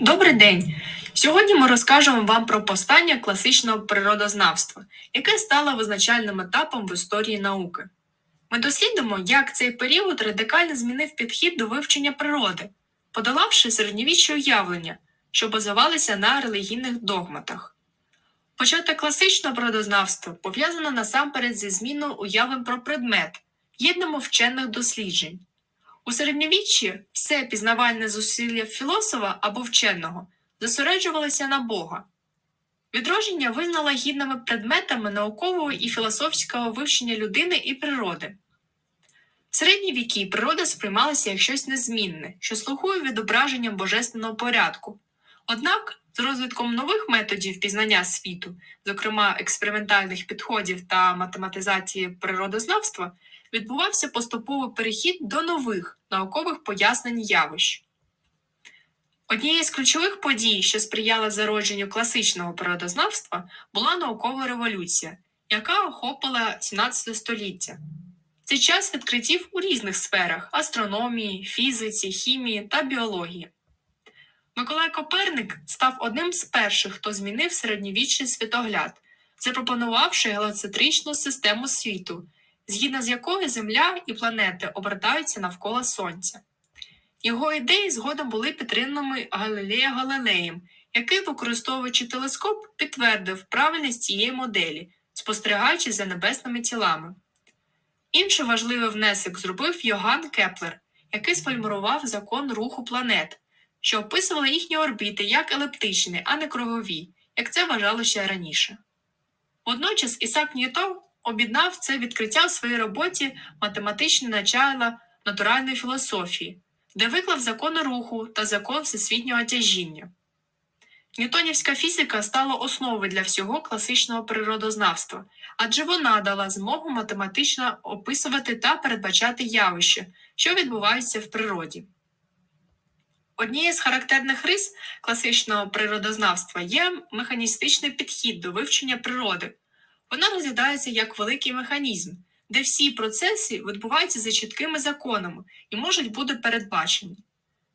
Добрий день! Сьогодні ми розкажемо вам про постання класичного природознавства, яке стало визначальним етапом в історії науки. Ми дослідимо, як цей період радикально змінив підхід до вивчення природи, подолавши середньовіччя уявлення, що базувалися на релігійних догматах. Початок класичного природознавства пов'язано насамперед зі зміною уявлень про предмет, єдному вчених досліджень. У середньовіччі все пізнавальне зусилля філософа або вченого зосереджувалося на Бога. Відродження визнало гідними предметами наукового і філософського вивчення людини і природи. В середні віки природа сприймалася як щось незмінне, що слугує відображенням божественного порядку. Однак, з розвитком нових методів пізнання світу, зокрема експериментальних підходів та математизації природознавства, відбувався поступовий перехід до нових наукових пояснень явищ. Однією з ключових подій, що сприяла зародженню класичного природознавства, була наукова революція, яка охопила 17 століття. Цей час відкриттів у різних сферах астрономії, фізиці, хімії та біології. Миколай Коперник став одним з перших, хто змінив середньовічний світогляд, запропонувавши гелоцентричну систему світу, згідно з якою Земля і планети обертаються навколо Сонця. Його ідеї згодом були підтримані Галилея Галилеєм, який, використовуючи телескоп, підтвердив правильність цієї моделі, спостерігаючи за небесними тілами. Інший важливий внесок зробив Йоганн Кеплер, який сформував закон руху планет, що описували їхні орбіти як елептичні, а не кругові, як це вважало ще раніше. Водночас Ісак Ньютон об'єднав це відкриття в своїй роботі математичне начало натуральної філософії, де виклав закони руху та закон всесвітнього тяжіння. Ньютонівська фізика стала основою для всього класичного природознавства, адже вона дала змогу математично описувати та передбачати явища, що відбуваються в природі. Однією з характерних рис класичного природознавства є механістичний підхід до вивчення природи. Вона розглядається як великий механізм, де всі процеси відбуваються за чіткими законами і можуть бути передбачені.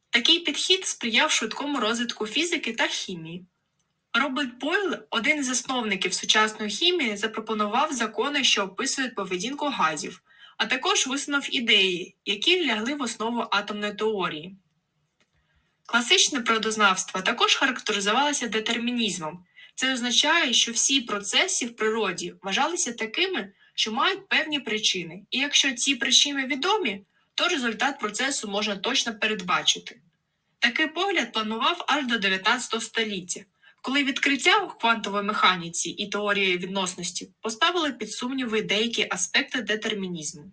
Такий підхід сприяв швидкому розвитку фізики та хімії. Роберт Бойл, один із засновників сучасної хімії, запропонував закони, що описують поведінку газів, а також висунув ідеї, які лягли в основу атомної теорії. Класичне природознавство також характеризувалося детермінізмом. Це означає, що всі процеси в природі вважалися такими, що мають певні причини, і якщо ці причини відомі, то результат процесу можна точно передбачити. Такий погляд планував аж до 19 століття, коли відкриття в квантовій механіці і теорії відносності поставили під сумніви деякі аспекти детермінізму.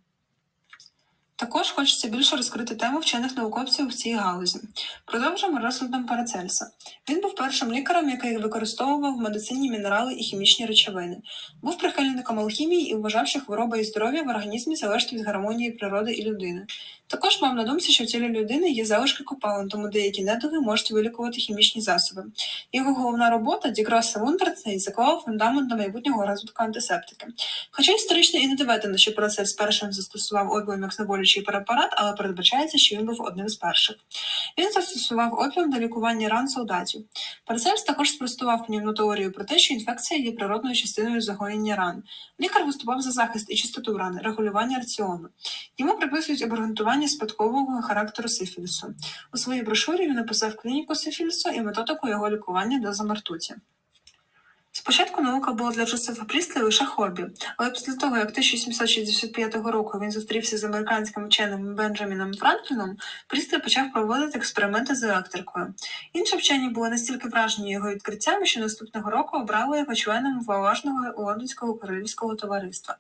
Також хочеться більше розкрити тему вчених науковців в цій галузі. Продовжимо розглядом Парацельса. Він був першим лікарем, який використовував в медицині мінерали і хімічні речовини. Був прихильником алхімії і вважав, що хвороба і здоров'я в організмі залежить від гармонії природи і людини. Також мав на думці, що в тілі людини є залишки копалин, тому деякі недуги можуть вилікувати хімічні засоби. Його головна робота Дігроса Вундерцей заклала фундамент до майбутнього розвитку антисептики. Хоча історично і не доведено, що Парацельс першим застосував опіум як знеболюючий препарат, але передбачається, що він був одним з перших. Він застосував опіум для лікування ран солдатів. Парацельс також спростував пнівну теорію про те, що інфекція є природною частиною загоєння ран. Лікар виступав за захист і чистоту рани, регулювання раціону. Йому приписують обґрунтування спадкового характеру сифілісу. У своїй брошурі він написав клініку сифілісу і методику його лікування до замертуті. Спочатку наука була для Джозефа Прістлі лише хобі, але після того, як 1765 року він зустрівся з американським вченим Бенджаміном Франкліном, Прістлі почав проводити експерименти з електрикою. Інші вчені були настільки вражені його відкриттями, що наступного року обрали його членом поважного Лондонського королівського товариства.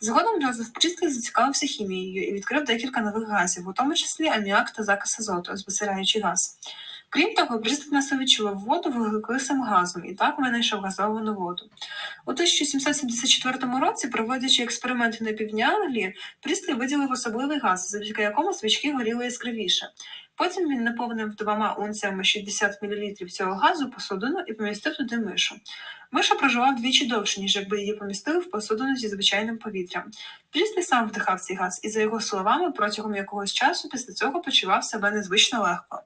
Згодом Джозеф Прістлі зацікавився хімією і відкрив декілька нових газів, у тому числі аміак та закис азоту, збесираючий газ. Крім того, Прістлі насовічував воду вуглекислим газом і так винайшов газовану воду. У 1774 році, проводячи експерименти на півдні Англії, Прістлі виділив особливий газ, завдяки якому свічки горіли яскравіше. Потім він наповнив двома унціями 60 мл цього газу посудину і помістив туди мишу. Миша проживав двічі довше, ніж якби її помістили в посудину зі звичайним повітрям. Пріслі сам вдихав цей газ і, за його словами, протягом якогось часу після цього почував себе незвично легко.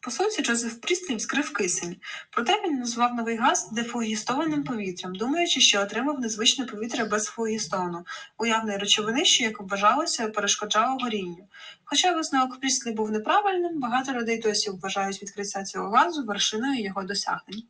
По суті, Джозеф Прістлі вскрив кисень, проте він назвав новий газ дефугістованим повітрям, думаючи, що отримав незвичне повітря без фугістону, уявної речовини, що, як вважалося, перешкоджало горінню. Хоча висновок Прістлі був неправильним, багато людей досі вважають відкриття цього газу вершиною його досягнень.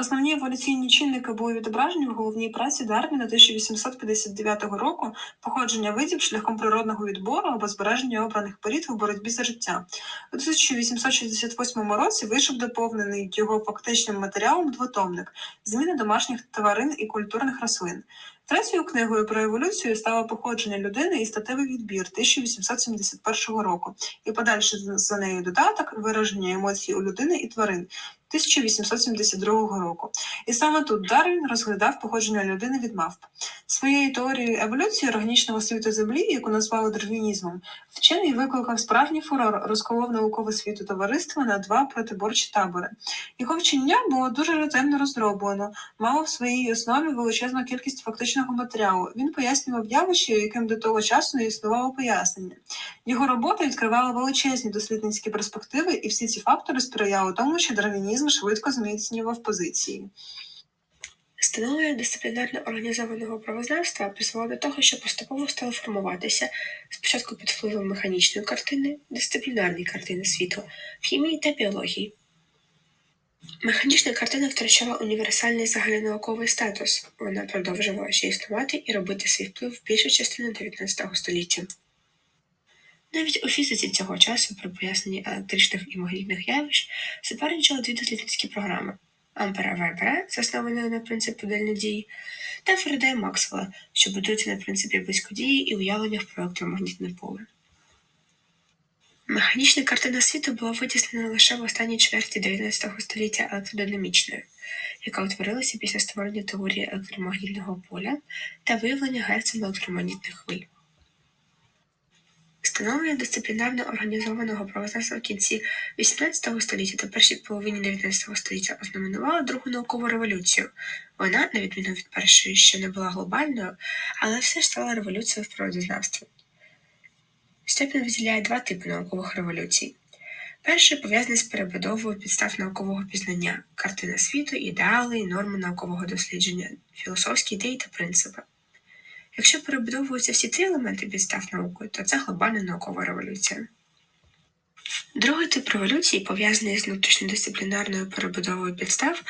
Основні еволюційні чинники були відображені в головній праці Дарвіна 1859 року походження видів шляхом природного відбору або збереження обраних порід у боротьбі за життя. У 1868 році вийшов доповнений його фактичним матеріалом двотомник Зміни домашніх тварин і культурних рослин. Третьою книгою про еволюцію стало походження людини і статевий відбір 1871 року, і подальший за нею додаток вираження емоцій у людини і тварин 1872 року. І саме тут Дарвін розглядав походження людини від мавп. Своєю теорією еволюції органічного світу Землі, яку назвали дарвінізмом, вчений викликав справжній фурор, розколов наукове світу товариства на два протиборчі табори. Його вчення було дуже ретельно розроблено, мало в своїй основі величезну кількість фактичного матеріалу. Він пояснював явища, яким до того часу не існувало пояснення. Його робота відкривала величезні дослідницькі перспективи, і всі ці фактори сприяли тому, що дарвінізм швидко зміцнював позиції. Становлення дисциплінарно організованого правознавства призвело до того, що поступово стало формуватися спочатку під впливом механічної картини, дисциплінарної картини світу в хімії та біології. Механічна картина втрачала універсальний загальнонауковий статус. Вона продовжувала ще існувати і робити свій вплив в більшу частину 19 століття. Навіть у фізиці цього часу при поясненні електричних і магнітних явищ суперечили дві дослідницькі програми Ампера Вебера, заснованої на принципі дельної дії, та Фарадея Максвелла, що будується на принципі близькодії і уявленнях про електромагнітне поле. Механічна картина світу була витіснена лише в останній чверті 19 століття електродинамічною, яка утворилася після створення теорії електромагнітного поля та виявлення Герцем електромагнітних хвиль. Становлення дисциплінарно організованого правознавства в кінці XVIII століття та першій половині XIX століття ознаменувала другу наукову революцію. Вона, на відміну від першої, ще не була глобальною, але все ж стала революцією в природознавстві. Степін виділяє два типи наукових революцій. Перший пов'язаний з перебудовою підстав наукового пізнання, картина світу, ідеали і норми наукового дослідження, філософські ідеї та принципи. Якщо перебудовуються всі три елементи підстав науки, то це глобальна наукова революція. Другий тип революції, пов'язаний з внутрішньодисциплінарною перебудовою підстав,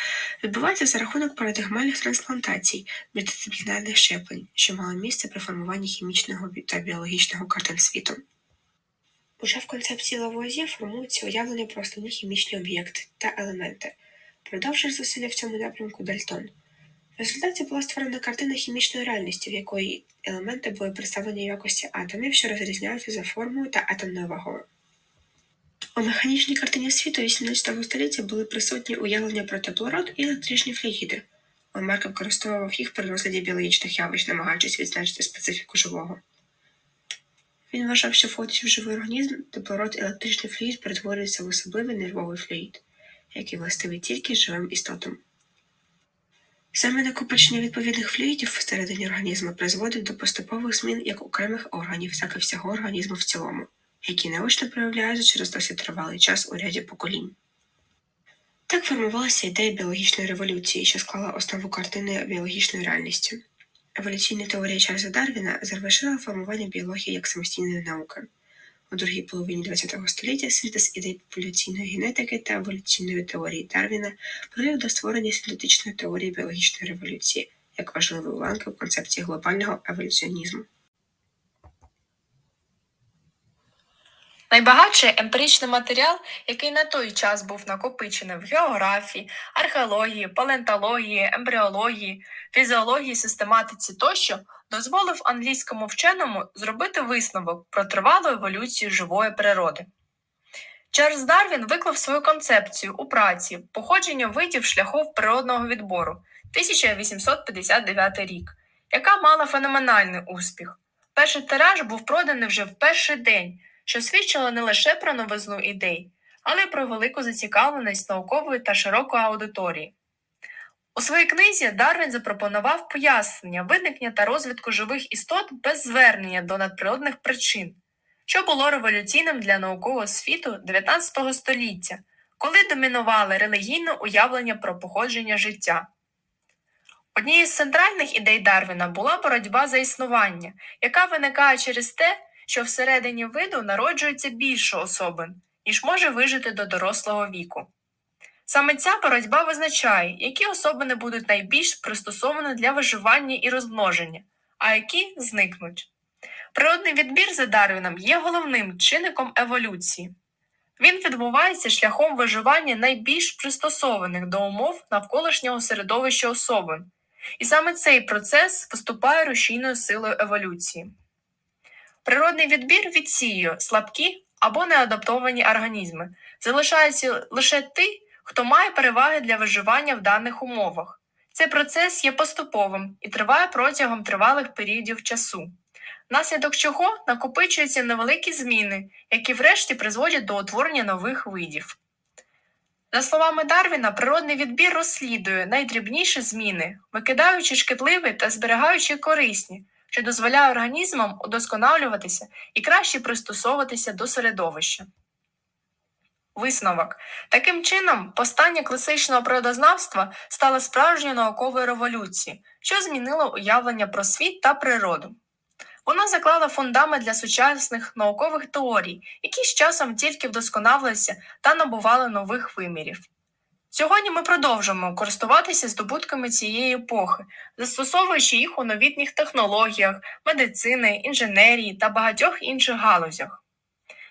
відбувається за рахунок парадигмальних трансплантацій міждисциплінарних щеплень, що мали місце при формуванні хімічного та біологічного картин світу. Уже в концепції Лавуазьє формуються уявлення про основні хімічні об'єкти та елементи. Продовжує зусилля в цьому напрямку Дальтон. В результаті була створена картина хімічної реальності, в якої елементи були представлені в якості атомів, що розрізняються за формою та атомною вагою. У механічній картині світу XVIII століття були присутні уявлення про теплород і електричні флюїди. Ламарк використовував їх при розгляді біологічних явищ, намагаючись відзначити специфіку живого. Він вважав, що входячи в живий організм, теплород і електричний флюїд перетворюються в особливий нервовий флюїд, який властивий тільки живим істотам. Саме накопичення відповідних флюїдів всередині організму призводить до поступових змін як окремих органів, так і всього організму в цілому, які наочно проявляються через досить тривалий час у ряді поколінь. Так формувалася ідея біологічної революції, що склала основу картини біологічної реальності. Еволюційна теорія Чарльза Дарвіна завершила формування біології як самостійної науки. У другій половині ХХ століття синтез ідей популяційної генетики та еволюційної теорії Дарвіна привів до створення синтетичної теорії біологічної революції як важливої уланки в концепції глобального еволюціонізму. Найбагатший емпіричний матеріал, який на той час був накопичений в географії, археології, палеонтології, ембріології, фізіології, систематиці тощо, дозволив англійському вченому зробити висновок про тривалу еволюцію живої природи. Чарльз Дарвін виклав свою концепцію у праці походження видів шляхов природного відбору 1859 рік, яка мала феноменальний успіх. Перший тираж був проданий вже в перший день що свідчило не лише про новизну ідей, але й про велику зацікавленість наукової та широкої аудиторії. У своїй книзі Дарвін запропонував пояснення виникнення та розвитку живих істот без звернення до надприродних причин, що було революційним для наукового світу 19 століття, коли домінували релігійне уявлення про походження життя. Однією з центральних ідей Дарвіна була боротьба за існування, яка виникає через те, що всередині виду народжується більше особин, ніж може вижити до дорослого віку. Саме ця боротьба визначає, які особини будуть найбільш пристосовані для виживання і розмноження, а які зникнуть. Природний відбір за Дарвіном є головним чинником еволюції. Він відбувається шляхом виживання найбільш пристосованих до умов навколишнього середовища особин, і саме цей процес виступає рушійною силою еволюції. Природний відбір відсіює слабкі або неадаптовані організми, залишається лише ті, хто має переваги для виживання в даних умовах. Цей процес є поступовим і триває протягом тривалих періодів часу, внаслідок чого накопичуються невеликі зміни, які врешті призводять до утворення нових видів. За словами Дарвіна, природний відбір розслідує найдрібніші зміни, викидаючи шкідливі та зберігаючи корисні, що дозволяє організмам удосконалюватися і краще пристосовуватися до середовища. Висновок. Таким чином, постання класичного природознавства стало справжньою науковою революцією, що змінило уявлення про світ та природу. Воно заклало фундамент для сучасних наукових теорій, які з часом тільки вдосконалилися та набували нових вимірів. Сьогодні ми продовжуємо користуватися здобутками цієї епохи, застосовуючи їх у новітніх технологіях, медицини, інженерії та багатьох інших галузях.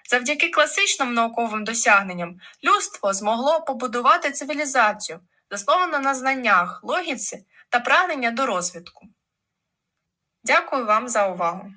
Завдяки класичним науковим досягненням людство змогло побудувати цивілізацію, засновану на знаннях, логіці та прагнення до розвитку. Дякую вам за увагу!